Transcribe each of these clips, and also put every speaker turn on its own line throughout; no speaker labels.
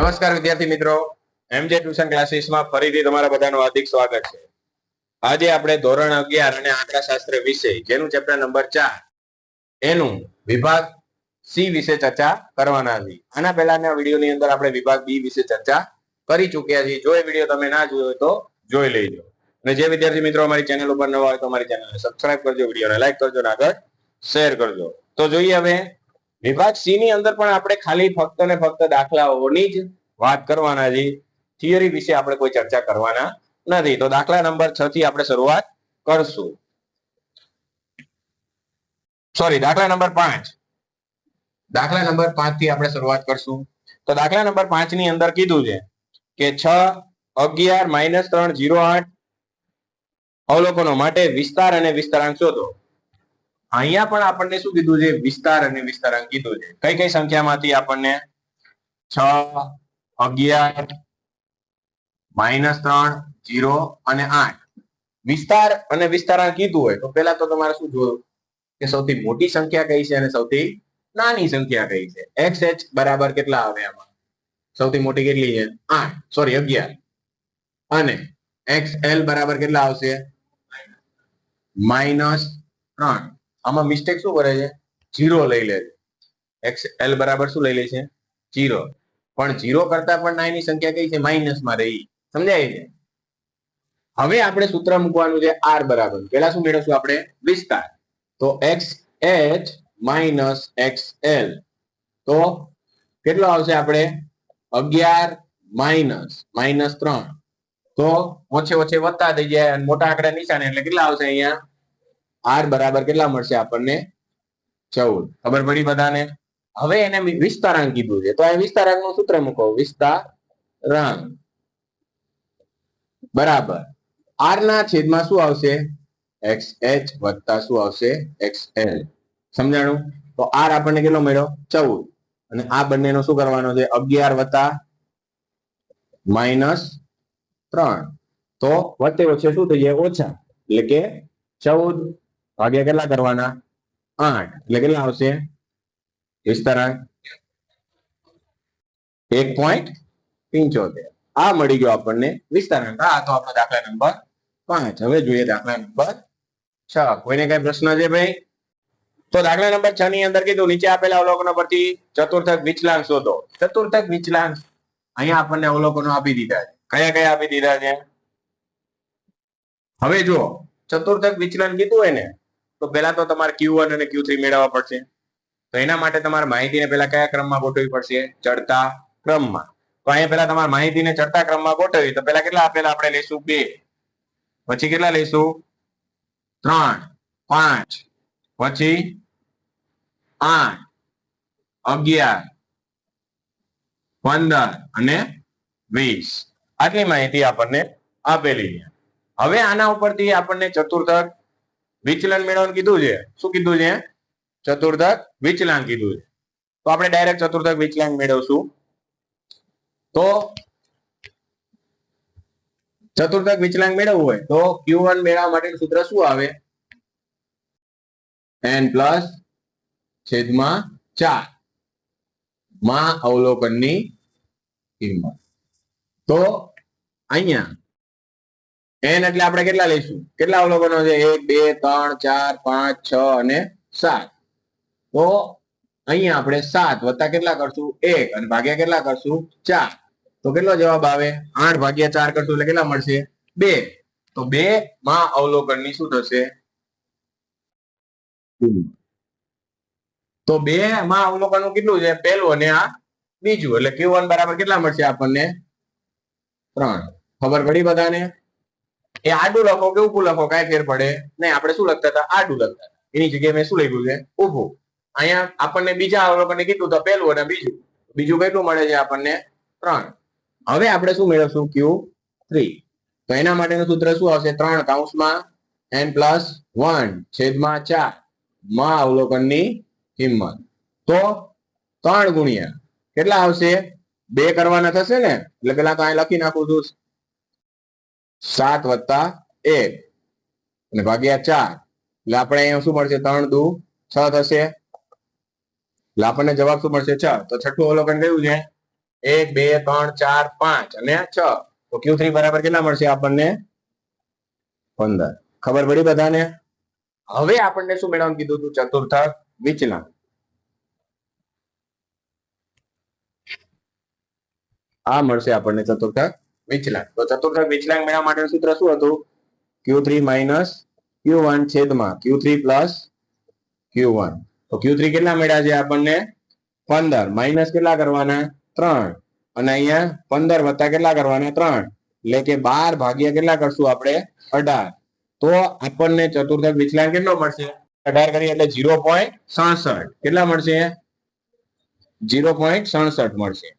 નમસ્કાર વિદ્યાર્થી મિત્રો. એમજે ટ્યુશન ક્લાસીસમાં ફરીથી તમારા બધાનું હાર્દિક સ્વાગત છે. આજે આપણે ધોરણ અગિયાર અને આંકડાશાસ્ત્ર વિષય જેનું ચેપ્ટર નંબર ચાર, એનું વિભાગ સી વિશે ચર્ચા કરવાના છે આના પહેલાના વિડીયોની અંદર આપણે વિભાગ બી વિશે ચર્ચા કરી ચૂક્યા છીએ. જો એ વીડિયો તમે ના જોયો તો જોઈ લેજો. અને જે વિદ્યાર્થી મિત્રો અમારી ચેનલ ઉપર નવા હોય તો અમારી ચેનલને સબસ્ક્રાઇબ કરજો, વિડીયોને લાઈક કરજો અને આગળ શેર કરજો. તો જોઈએ હવે વિભાગ સી ની અંદર પણ આપણે ખાલી ફક્ત ને ફક્ત દાખલાઓની જ વાત કરવાના છે થિયરી વિશે આપણે કોઈ ચર્ચા કરવાના નથી. તો દાખલા નંબર છ થી આપણે શરૂઆત કરશું. સોરી દાખલા નંબર પાંચ. દાખલા નંબર પાંચથી આપણે શરૂઆત કરશું. તો દાખલા નંબર પાંચની અંદર કીધું છે કે છ અગિયાર માઇનસ ત્રણ જીરો આઠ અવલોકનો માટે વિસ્તાર અને વિસ્તારાંક શોધો. અહીંયા પણ આપણને શું કીધું છે? વિસ્તાર અને વિસ્તારાંક કીધું છે. કઈ કઈ સંખ્યામાંથી આપણને? છ, અગિયાર માઇનસ ત્રણ, જીરો અને આઠ. વિસ્તાર અને વિસ્તારાંક કીધું હોય તો પેલા તો તમારે શું જોયું? કે સૌથી મોટી સંખ્યા કઈ છે અને સૌથી નાની સંખ્યા કઈ છે? એક્સ એચ બરાબર કેટલા આવે આમાં? સૌથી મોટી કેટલી છે? આઠ. સોરી, અગિયાર. અને એક્સ એલ બરાબર કેટલા આવશે? માઇનસ ત્રણ. આમાં મિસ્ટેક શું કરે છે? જીરો લઈ લે છે. એક્સ એલ બરાબર શું લઈ લે છે? જીરો પણ જીરો કરતા પણ નાની સંખ્યા કઈ છે? માઇનસમાં રહી. સમજાય છે? હવે આપણે સૂત્ર મૂકવાનું છે આર બરાબર. પેલા શું મેળવશું આપણે? વિસ્તાર. તો X H minus X L તો કેટલો આવશે આપણે? અગિયાર માઇનસ માઇનસ ત્રણ. તો ઓછે ઓછે વધતા થઈ જાય અને મોટા આંકડા નિશાને એટલે કેટલા આવશે અહીંયા? આર બરાબર કેટલા મળશે આપણને? ચૌદ. ખબર પડી બધાને? હવે એને વિસ્તારાંક કીધું છે. તો આ વિસ્તારાંકનું સૂત્ર મૂકો. વિસ્તારાંક. બરાબર. આર ના છેદમાં શું આવશે? એક્સ એચ વત્તા શું આવશે? X L. સમજાણું? તો આર આપણને કેટલો મળ્યો? ચૌદ. અને આ બંનેનો શું કરવાનો છે? અગિયાર વત્તા માઇનસ ત્રણ. તો વચ્ચે વચ્ચે શું થઈ જાય? ઓછા. એટલે કે ચૌદ ભાગ્યા કેટલા કરવાના? આઠ. એટલે કેટલા આવશે? વિસ્તારાંક એક પોઈન્ટ પિંચોતેર. આ મળી ગયો આપણને વિસ્તારાંક આ તો આપણો દાખલા નંબર પાંચ. હવે જોઈએ દાખલા નંબર છ. કોઈને કઈ પ્રશ્ન છે ભાઈ? તો દાખલા નંબર છ ની અંદર કીધું, નીચે આપેલા અવલોકનો પરથી ચતુર્થક વિચલાંક શોધો. ચતુર્થક વિચલાંક. અહીંયા આપણને અવલોકનો આપી દીધા છે. કયા કયા આપી દીધા છે? હવે જુઓ. ચતુર્થક વિચલન કીધું હોય ને તો પહેલા તો તમારે ક્યુ વન અને ક્યુ થ્રી મેળવવા પડશે. તો એના માટે તમારે માહિતીને પહેલા કયા ક્રમમાં ગોઠવવી પડશે? ચડતા ક્રમમાં. તો અહીંયા પહેલા તમારે માહિતીને ચડતા ક્રમમાં ગોઠવી તો પહેલા કેટલા આપેલા આપણે લઈશું? બે. પછી કેટલા લઈશું? ત્રણ. પાંચ. પછી આઠ. અગિયાર. પંદર અને વીસ. આટલી માહિતી આપણને આપેલી છે. હવે આના ઉપરથી આપણને ચતુર્થક વિચલન મેળવવાનું કીધું છે. શું કીધું છે? ચતુર્થક વિચલન કીધું છે. તો આપણે ડાયરેક્ટ ચતુર્થક વિચલન મેળવશું. તો ચતુર્થક વિચલાંક મેળવવું હોય તો ક્યુ વન મેળવવા માટેનું સૂત્ર શું આવે? એન પ્લસ છેદમાં ચાર. માં અવલોકનની કિંમત. તો અહીંયા એન એટલે આપણે કેટલા લઈશું? કેટલા અવલોકનો છે? એક, બે, ત્રણ, ચાર, પાંચ, છ અને સાત. તો અહીંયા આપણે સાત વત્તા કેટલા કરશું? એક. અને ભાગ્યા કેટલા કરશું? ચાર. તો કેટલો જવાબ આવે? આઠ ભાગ્યા ચાર કરશું એટલે કેટલા મળશે? બે. તો બે માં અવલોકનની શું થશે? તો બે માં અવલોકન કેટલું છે? પહેલું અને આ બીજું. એટલે ક્યુ બરાબર કેટલા મળશે આપણને? ત્રણ. ખબર પડી બધાને? એ આડું લખો કે ઊભું લખો, કઈ ફેર પડે નહીં. આપણે શું લખતા હતા? આડું લખતા એની જગ્યાએ મેં શું લખ્યું છે? ઊભું. અહીંયા આપણને બીજા અવલોકને કીધું તો પહેલું અને બીજું. બીજું કેટલું મળે છે આપણને? ત્રણ. હવે આપણે શું મેળવશું? ક્યુ થ્રી તો એના માટેનું સૂત્ર શું આવશે? ત્રણ કાઉન્સમાં એન પ્લસ વન છેદમાં ચાર. માં અવલોકનની કિંમત. તો ત્રણ ગુણ્યા. કેટલા આવશે? બે કરવાના થશે ને? એટલે પેલા તો અહીં લખી નાખું છું. સાત વત્તા એક. અને ભાગ્યા ચાર. એટલે આપણે અહીંયા શું મળશે? ત્રણ દુ છ થશે. એટલે આપણને જવાબ શું મળશે? છ. તો છઠ્ઠું અવલોકન કયું છે? એક, બે, ત્રણ, ચાર, પાંચ અને છ. તો ક્યુ થ્રી બરાબર કેટલા મળશે આપણને? પંદર. ખબર પડી બધાને? હવે આપણને શું મેળવવાનું કીધું હતું? ચતુર્થક વિચલન. આ મળશે આપણને ચતુર્થક વિચલન. તો ચતુર્થક વિચલન મેળવવા માટેનું સૂત્ર શું હતું? ક્યુ થ્રી માઇનસ છેદમાં ક્યુ પ્લસ ક્યુ વન તો ક્યુ થ્રી કેટલા મળ્યા છે આપણને? પંદર. માઇનસ કેટલા કરવાના? ત્રણ. અને અહીંયા પંદર વત્તા કેટલા કરવાના? ત્રણ. એટલે કે બાર ભાગ્યા કેટલા કરશું આપણે? અઢાર. તો આપણને ચતુર્થક વિચલન કેટલો મળશે? અઢાર કરીએ એટલે જીરો પોઈન્ટ સડસઠ. કેટલા મળશે? જીરો પોઈન્ટ સડસઠ મળશે.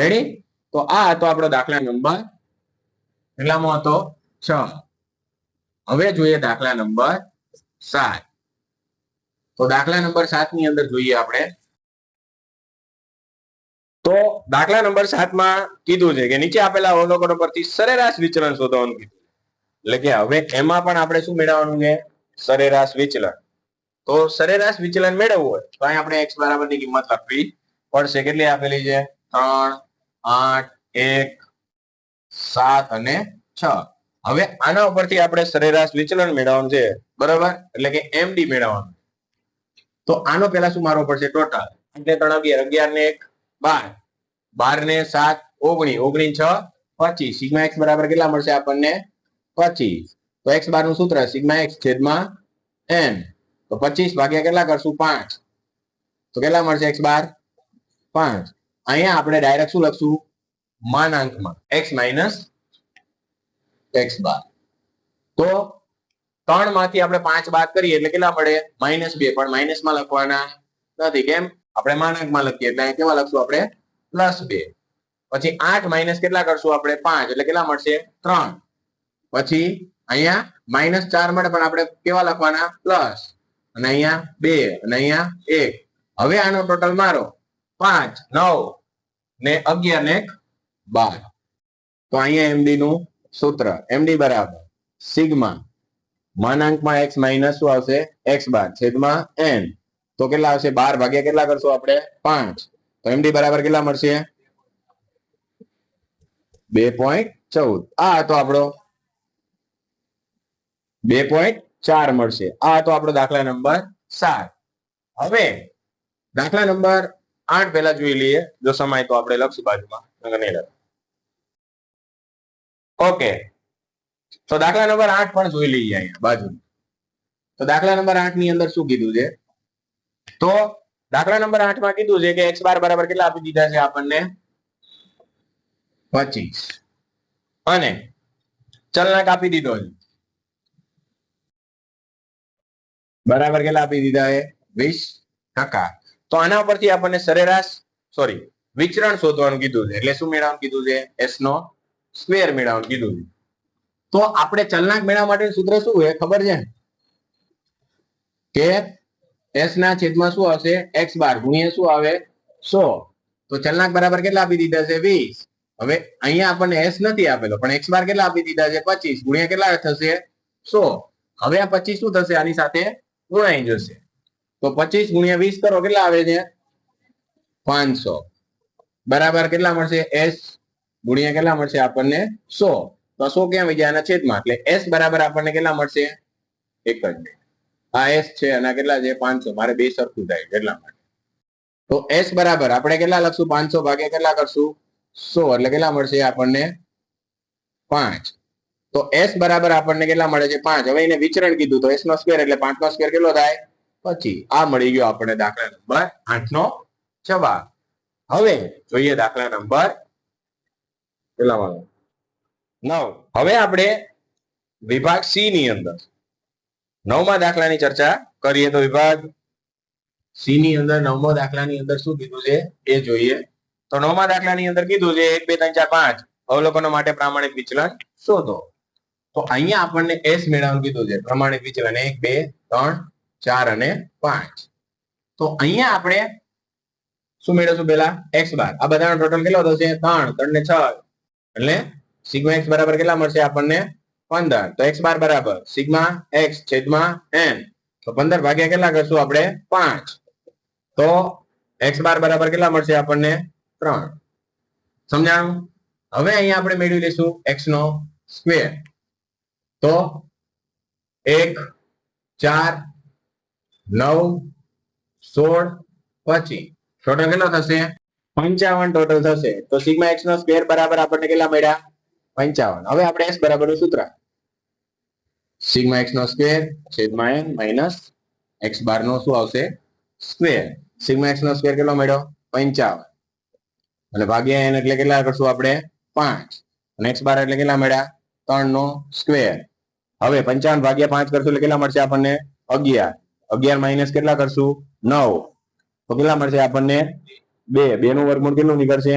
રેડી તો આ હતો આપણો દાખલા નંબર. એટલામાં હતો છ. હવે જોઈએ દાખલા નંબર સાત. તો દાખલા નંબર સાતની અંદર જોઈએ આપણે. તો દાખલા નંબર સાતમાં કીધું છે કે નીચે આપેલા અવલોકનો પરથી સરેરાશ વિચલન શોધવાનું કીધું. એટલે કે હવે એમાં પણ આપણે શું મેળવવાનું છે? સરેરાશ વિચલન. તો સરેરાશ વિચલન મેળવવું હોય તો અહીં આપણે એક્સ બરાબરની કિંમત લખવી પડશે. કેટલી આપેલી છે? ત્રણ આઠ, એક, સાત અને છ. હવે આના ઉપરથી આપણે સરેરાશ વિચલન મેળવવાનું છે. બરાબર? એટલે કે એમડી મેળવવાનું. તો આનો પેલા શું મારવો પડશે? ટોટલ એટલે ત્રણ અગિયાર અગિયાર ને એક, બાર. બાર ને સાત ઓગણી ઓગણી છ, પચીસ. સિગ્મા એક્સ બરાબર કેટલા મળશે આપણને? પચીસ. તો એક્સ બારનું સૂત્ર સિગ્મા એક્સ છેદમાં એન તો પચીસ ભાગ્યા કેટલા કરશું? પાંચ. તો કેટલા મળશે? X bar? પાંચ. અહીંયા આપણે ડાયરેક્ટ શું લખશું? માનાંકમાં. એક્સ માઇનસ એક્સ બાર તો ત્રણમાંથી આપણે પાંચ બાદ કરીએ એટલે કેટલા મળે? માઇનસ બે. પણ માઇનસમાં લખવાના નથી, કેમ? આપણે માનાંકમાં લખીએ એટલે કેવા લખશું આપણે? પ્લસ બે. પછી આઠ માઇનસ કેટલા કરશું આપણે? પાંચ. એટલે કેટલા મળશે? ત્રણ. પછી અહીંયા માઇનસ ચાર મળે, પણ આપણે કેવા લખવાના? પ્લસ અને અહીંયા બે. અને અહીંયા એક. હવે આનો ટોટલ મારો. પાંચ, નવ ને અગિયાર ને બાર. તો અહીંયા એમડી નું સૂત્ર એમડી બરાબર. સિગ્મા માનાંકમાં એક્સ માઇનસ શું આવશે? એક્સ બાર, છેદમાં એન. તો કેટલા આવશે? બાર ભાગ્યા કેટલા કરશું આપણે? પાંચ. તો એમડી બરાબર કેટલા મળશે? બે પોઈન્ટ ચૌદ. આ હતો આપણો બે પોઈન્ટ ચાર મળશે. આ હતો આપણો દાખલા નંબર સાત. હવે દાખલા નંબર આઠ પહેલા જોઈ લઈએ, જો સમય તો આપણે લખશું બાજુમાં ઓકે. તો દાખલા નંબર આઠ પણ જોઈ લઈએ અહીંયા બાજુ તો દાખલા નંબર આઠની અંદર શું કીધું છે? તો દાખલા નંબર આઠમાં કીધું છે કે એક્સ બાર બરાબર કેટલા આપી દીધા છે આપણને? પચીસ. અને ચલનાક આપી દીધો છે. બરાબર કેટલા આપી દીધા છે? વીસ ટકા. તો આના પરથી આપણને સરેરાશ સોરી વિચરણ શોધવાનું કીધું છે. એટલે શું મેળવવાનું કીધું છે? એસ નો સ્ક્વેર મેળવવાનું કીધું છે. તો આપણે ચલનાંક મેળવવા માટે સૂત્ર શું છે? ખબર છે? કે એસ ના છેદમાં શું આવશે? એક્સ બાર ગુણ્યા શું આવે? સો. તો ચલનાંક બરાબર કેટલા આપી દીધા છે? વીસ. હવે અહીંયા આપણને એસ નથી આપેલો, પણ એક્સ બાર કેટલા આપી દીધા છે? પચીસ. ગુણ્યા કેટલા થશે? સો. હવે આ પચીસ શું થશે? આની સાથે ગુણાઈ જશે. તો પચીસ ગુણ્યા વીસ કરો, કેટલા આવે છે? પાંચસો. બરાબર કેટલા મળશે? એસ ગુણ્યા કેટલા મળશે? આપણને સો. તો સો ક્યાં આવી જાય આના છેદમાં. એટલે એસ બરાબર આપણને કેટલા મળશે? એક જ. આ એસ છે અને કેટલા છે? પાંચસો. મારે બે સરખું થાય કેટલા માટે. તો એસ બરાબર. આપણે કેટલા લખશું? પાંચસો ભાગે કેટલા કરશું? સો. એટલે કેટલા મળશે આપણને? પાંચ. તો એસ બરાબર આપણને કેટલા મળે છે? પાંચ. હવે એને વિચરણ કીધું. તો એસ નો સ્ક્વેર એટલે પાંચ નો સ્ક્વેર કેટલો થાય? પછી આ મળી ગયો આપણને દાખલા નંબર આઠ નો જવાબ. હવે જોઈએ દાખલા નંબર કેટલા નવ. હવે આપણે વિભાગ સી ની અંદર. નવમા દાખલાની ચર્ચા કરીએ તો વિભાગ સી ની અંદર નવમો દાખલાની અંદર શું કીધું છે? એ જોઈએ. તો નવમા દાખલાની અંદર કીધું છે એક, બે, ત્રણ, ચાર, પાંચ. અવલોકનો માટે પ્રામાણિક વિચલન શોધો. તો અહીંયા આપણને એસ મેળવવાનું કીધું છે. પ્રમાણિક વિચલન એક, બે, ત્રણ ચાર અને પાંચ. તો અહીંયા આપણે શું મેળવશું પેલા એક્સ બાર. આ બધાનો ટોટલ કેટલો થશે? ત્રણ. ત્રણ ને છ. એટલે સિગ્મા એક્સ બરાબર કેટલા મળશે? આપણને પંદર. તો એક્સ બાર બરાબર. સિગ્મા એક્સ છેદમાં એન. તો પંદર ભાગ્યા કેટલા કરશું આપણે? પાંચ. તો એક્સ બાર બરાબર કેટલા મળશે? આપણને ત્રણ. સમજાણું? હવે અહીંયા આપણે મેળવી લઈશું એક્સ નો સ્ક્વેર. તો એક, ચાર નવ, સોળ, પચીસ. ટોટલ કેટલો થશે? પંચાવન ટોટલ થશે. તો સિગ્મા એક્સ નો સ્ક્વેર બરાબર આપણને કેટલા મળ્યા? પંચાવન. હવે આપણે એસ બરાબર સૂત્ર. સિગ્મા એક્સ નો સ્ક્વેર, છેદમાં એન માઇનસ એક્સ બાર નો શું આવશે? સ્ક્વેર. સિગ્મા એક્સ નો સ્ક્વેર કેટલો મળ્યો? પંચાવન. અને ભાગ્યા એન એટલે કેટલા કરશું આપણે? પાંચ. અને એક્સ બાર એટલે કેટલા મળ્યા? ત્રણ નો સ્ક્વેર. હવે પંચાવન ભાગ્યા પાંચ કરશું એટલે કેટલા મળશે આપણને? અગિયાર. અગિયાર માઇનસ કેટલા કરશું? નવ. તો કેટલા મળશે આપણને? બે. બે નું વર્ગમૂળ કેટલું નીકળશે?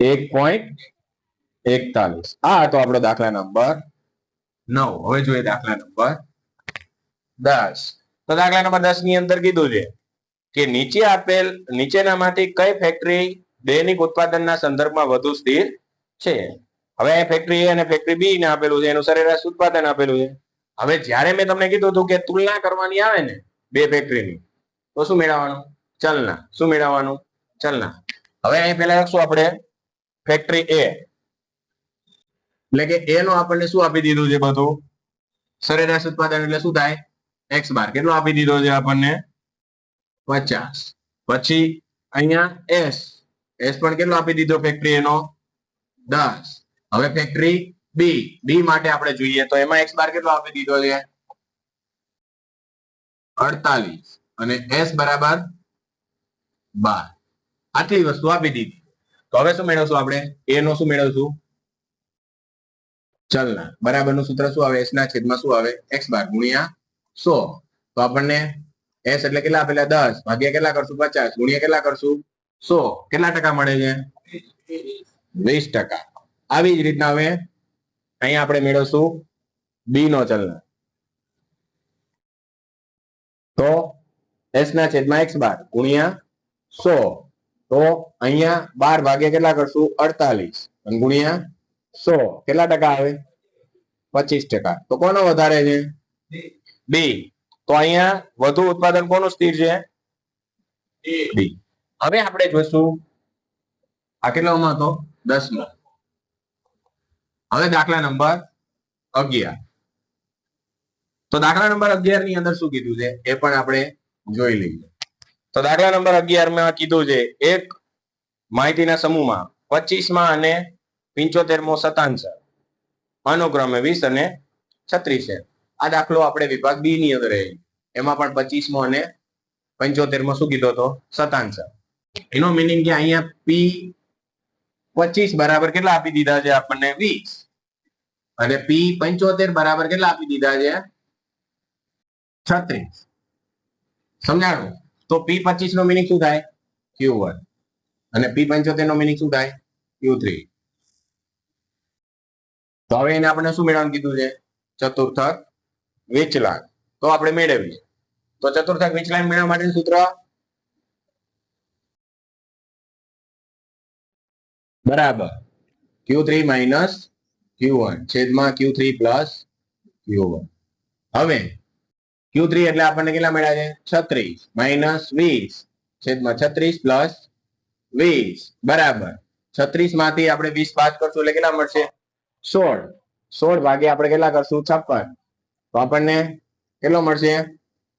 એક પોઈન્ટ એકતાલીસ. આ હતો આપણો દાખલા નંબર નવ. હવે જોઈએ દાખલા નંબર દસ. તો દાખલા નંબર દસની અંદર કીધું છે કે નીચે આપેલ, નીચેનામાંથી કઈ ફેક્ટરી દૈનિક ઉત્પાદનના સંદર્ભમાં વધુ સ્થિર છે? હવે ફેક્ટરી એ અને ફેક્ટરી બી ને આપેલું છે, એનું સરેરાશ ઉત્પાદન આપેલું છે. હવે જ્યારે મેં તમને કીધું હતું કે તુલના કરવાની આવે ને બે ફેક્ટરીની તો શું મેળવવાનું? ચલના. શું મેળવવાનું? ચલના. હવે અહીં પેલા લખશું આપણે ફેક્ટરી એ એટલે કે એ નો આપણને શું આપી દીધું છે બધું? સરેરાશ ઉત્પાદન એટલે શું થાય? X bar. કેટલો આપી દીધો છે આપણને? પચાસ. પછી અહીંયા એસ એસ પણ કેટલો આપી દીધો ફેક્ટરી એનો દસ. હવે ફેક્ટરી બી બી માટે આપણે જોઈએ તો એમાં એક્સ બાર કેટલો આપી દીધો છે? અડતાલીસ. અને એસ બરાબર બાર. આટલી વસ્તુ આપી દીધી. તો હવે શું મેળવશું આપણે? એ નો શું મેળવશું? ચલના. બરાબરનું સૂત્ર શું આવે? એસ ના છેદમાં શું આવે? એક્સ બાર ગુણ્યા સો. તો આપણને એસ એટલે કેટલા આપેલા? દસ. ભાગ્યા કેટલા કરશું? પચાસ. ગુણ્યા કેટલા કરશું? સો. કેટલા ટકા મળે છે? વીસ ટકા. આવી જ રીતના હવે અહીંયા આપણે મેળવશું બી નો ચલના તો એસ ના છેદમાં એક્સ બાર ગુણ્યા સો. તો અહીંયા બાર ભાગ્યા કેટલા કરશું? અડતાલીસ. ગુણ્યા સો. કેટલા ટકા આવે? પચીસ ટકા. તો કોનો વધારે છે? બી તો અહીંયા વધુ ઉત્પાદન કોનું સ્થિર છે? બી હવે આપણે જોશું આ કેટલામાં હતો? દસમાં હવે દાખલા નંબર અગિયાર. તો દાખલા નંબર અગિયારની અંદર શું કીધું છે? એ પણ આપણે જોઈ લઈએ. તો દાખલા નંબર અગિયારમાં કીધું છે, એક માહિતીના સમૂહમાં પચીસમાં અને પિંચોતેરમો સતાંશ અનુક્રમે વીસ અને છત્રીસ આ દાખલો આપણે વિભાગ બી ની અંદર. એમાં પણ પચીસમો અને પંચોતેરમો શું કીધો હતો? સતાંશ એનો મિનિંગ કે અહીંયા પી પચીસ બરાબર કેટલા આપી દીધા છે આપણને? વીસ. અને પી પંચોતેર બરાબર કેટલા આપી દીધા છે? છત્રીસ. સમજાણું? તો પી પચીસ નો મિનિંગ શું થાય? ક્યુ વન અને પી પંચોતેર નો મિનિંગ શું થાય? ક્યુ થ્રી તો હવે એને આપણે શું મેળવવાનું કીધું છે? ચતુર્થક વિચલાન. તો આપણે મેળવીએ. તો ચતુર્થક વિચલાન મેળવવા માટેનું સૂત્ર? બરાબર. Q three minus Q one છેદમાં Q three plus Q one હવે ક્યુ થ્રી એટલે આપણને કેટલા મળ્યા છે? છત્રીસ. માઇનસ વીસ. છેદમાં છત્રીસ પ્લસ વીસ. બરાબર. છત્રીસમાંથી આપણે વીસ બાદ કરશું એટલે કેટલા મળશે? સોળ. સોળ ભાગે આપણે કેટલા કરશું? છપ્પન. તો આપણને કેટલો મળશે?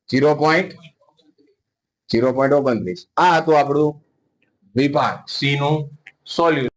જીરો પોઈન્ટ જીરો પોઈન્ટ ઓગણત્રીસ. આ હતું આપણું વિભાગ. સી નું સોલ્યુશન.